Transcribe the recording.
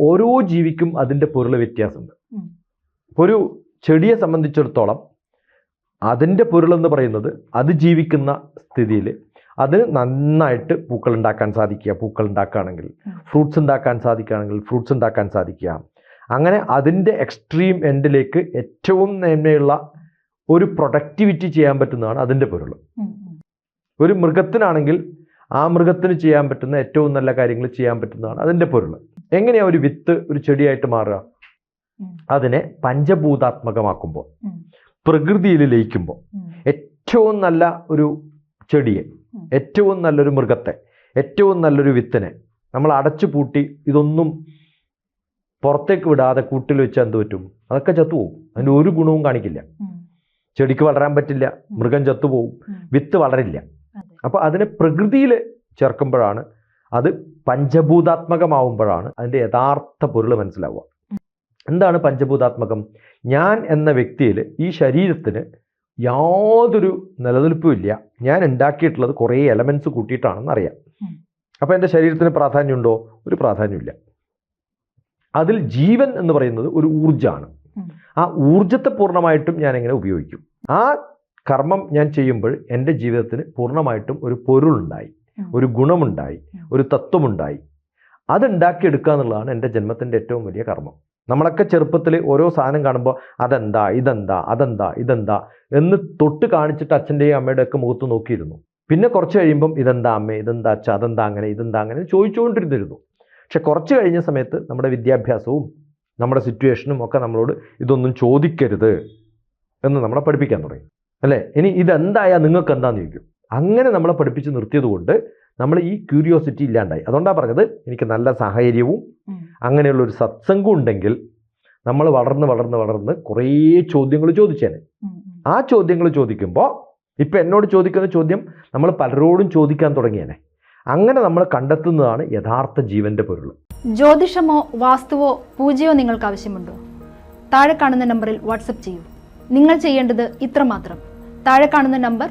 ഓരോ ജീവിക്കും അതിന്റെ പൊരുൾ വ്യത്യാസമുണ്ട്. ഒരു ചെടിയെ സംബന്ധിച്ചിടത്തോളം അതിന്റെ പൊരുളെന്ന് പറയുന്നത് അത് ജീവിക്കുന്ന സ്ഥിതിയിൽ അതിന് നന്നായിട്ട് പൂക്കൾ ഉണ്ടാക്കാൻ സാധിക്കുക പൂക്കൾ ഉണ്ടാക്കുകയാണെങ്കിൽ. ഫ്രൂട്ട്സ് ഉണ്ടാക്കാൻ സാധിക്കുകയാണെങ്കിൽ ഫ്രൂട്ട്സ് ഉണ്ടാക്കാൻ സാധിക്കുക അങ്ങനെ അതിന്റെ എക്സ്ട്രീം എൻഡിലേക്ക് ഏറ്റവും നേന്മയുള്ള ഒരു പ്രൊഡക്ടിവിറ്റി ചെയ്യാൻ പറ്റുന്നതാണ് അതിന്റെ പൊരുൾ. ഒരു മൃഗത്തിനാണെങ്കിൽ ആ മൃഗത്തിന് ചെയ്യാൻ പറ്റുന്ന ഏറ്റവും നല്ല കാര്യങ്ങൾ ചെയ്യാൻ പറ്റുന്നതാണ് അതിന്റെ പൊരുൾ എങ്ങനെയാ ഒരു വിത്ത് ഒരു ചെടിയായിട്ട് മാറുക? അതിനെ പഞ്ചഭൂതാത്മകമാക്കുമ്പോൾ. പ്രകൃതിയിൽ ലയിക്കുമ്പോൾ. ഏറ്റവും നല്ല ഒരു ചെടിയെ. ഏറ്റവും നല്ലൊരു മൃഗത്തെ ഏറ്റവും നല്ലൊരു വിത്തിനെ നമ്മൾ അടച്ചു പൂട്ടി ഇതൊന്നും പുറത്തേക്ക് വിടാതെ കൂട്ടിൽ വെച്ചാൽ എന്ത് പറ്റും? അതൊക്കെ ചത്തുപോകും അതിന്റെ ഒരു ഗുണവും കാണിക്കില്ല. ചെടിക്ക് വളരാൻ പറ്റില്ല മൃഗം ചത്തുപോകും. വിത്ത് വളരില്ല. അപ്പോൾ അതിനെ പ്രകൃതിയിൽ ചേർക്കുമ്പോഴാണ് അത് പഞ്ചഭൂതാത്മകമാവുമ്പോഴാണ് അതിന്റെ യഥാർത്ഥ പൊരുൾ മനസ്സിലാവുക. എന്താണ് പഞ്ചഭൂതാത്മകം? ഞാൻ എന്ന വ്യക്തിയിൽ ഈ ശരീരത്തിന് യാതൊരു നിലനിൽപ്പുമില്ല ഞാൻ ഉണ്ടാക്കിയിട്ടുള്ളത് കുറേ എലമെന്റ്സ് കൂട്ടിയിട്ടാണെന്ന് അറിയാം. അപ്പം അപ്പോൾ എന്റെ ശരീരത്തിന് പ്രാധാന്യമുണ്ടോ? ഒരു പ്രാധാന്യമില്ല. അതിൽ ജീവൻ എന്ന് പറയുന്നത് ഒരു ഊർജമാണ്. ആ ഊർജത്തെ പൂർണമായിട്ടും ഞാൻ എങ്ങനെ ഉപയോഗിക്കും? ആ കർമ്മം ഞാൻ ചെയ്യുമ്പോൾ എന്റെ ജീവിതത്തിന് പൂർണമായിട്ടും ഒരു പൊരുളുണ്ടായി. ഒരു ഗുണമുണ്ടായി. ഒരു തത്വമുണ്ടായി. അതുണ്ടാക്കിയെടുക്കുക എന്നുള്ളതാണ് എന്റെ ജന്മത്തിന്റെ ഏറ്റവും വലിയ കർമ്മം. നമ്മളൊക്കെ ചെറുപ്പത്തിൽ ഓരോ സാധനം കാണുമ്പോൾ അതെന്താ ഇതെന്താ അതെന്താ ഇതെന്താ എന്ന് തൊട്ട് കാണിച്ചിട്ട് അച്ഛന്റെയും അമ്മയുടെ ഒക്കെ മുഖത്ത് നോക്കിയിരുന്നു. പിന്നെ കുറച്ച് കഴിയുമ്പം ഇതെന്താ അമ്മ ഇതെന്താ അച്ഛ അതെന്താ അങ്ങനെ ഇതെന്താ അങ്ങനെ ചോദിച്ചുകൊണ്ടിരുന്നിരുന്നു. പക്ഷെ കുറച്ച് കഴിഞ്ഞ സമയത്ത് നമ്മുടെ വിദ്യാഭ്യാസവും നമ്മുടെ സിറ്റുവേഷനും ഒക്കെ നമ്മളോട് ഇതൊന്നും ചോദിക്കരുത് എന്ന് നമ്മളെ പഠിപ്പിക്കാൻ തുടങ്ങി. അല്ലേ? ഇനി ഇതെന്തായാൽ നിങ്ങൾക്ക് എന്താന്ന് ചോദിക്കും. അങ്ങനെ നമ്മളെ പഠിപ്പിച്ച് നിർത്തിയതുകൊണ്ട് നമ്മൾ ഈ ക്യൂരിയോസിറ്റി ഇല്ലാണ്ടായി. അതുകൊണ്ടാണ് പറഞ്ഞത് എനിക്ക് നല്ല സാഹചര്യവും ഉം. അങ്ങനെയുള്ള ഒരു സത്സംഗം ഉണ്ടെങ്കിൽ നമ്മൾ വളർന്ന് വളർന്ന് വളർന്ന് കുറേ ചോദ്യങ്ങൾ ചോദിച്ചേനെ. ആ ചോദ്യങ്ങൾ ചോദിക്കുമ്പോൾ ഇപ്പം എന്നോട് ചോദിക്കുന്ന ചോദ്യം നമ്മൾ പലരോടും ചോദിക്കാൻ തുടങ്ങിയേനെ. അങ്ങനെ നമ്മൾ കണ്ടെത്തുന്നതാണ് യഥാർത്ഥ ജീവന്റെ പൊരുൾ ജ്യോതിഷമോ വാസ്തുവോ പൂജയോ നിങ്ങൾക്ക് ആവശ്യമുണ്ടോ? താഴെ കാണുന്ന നമ്പറിൽ വാട്സപ്പ് ചെയ്യൂ. നിങ്ങൾ ചെയ്യേണ്ടത് ഇത്രമാത്രം. താഴെ കാണുന്ന നമ്പർ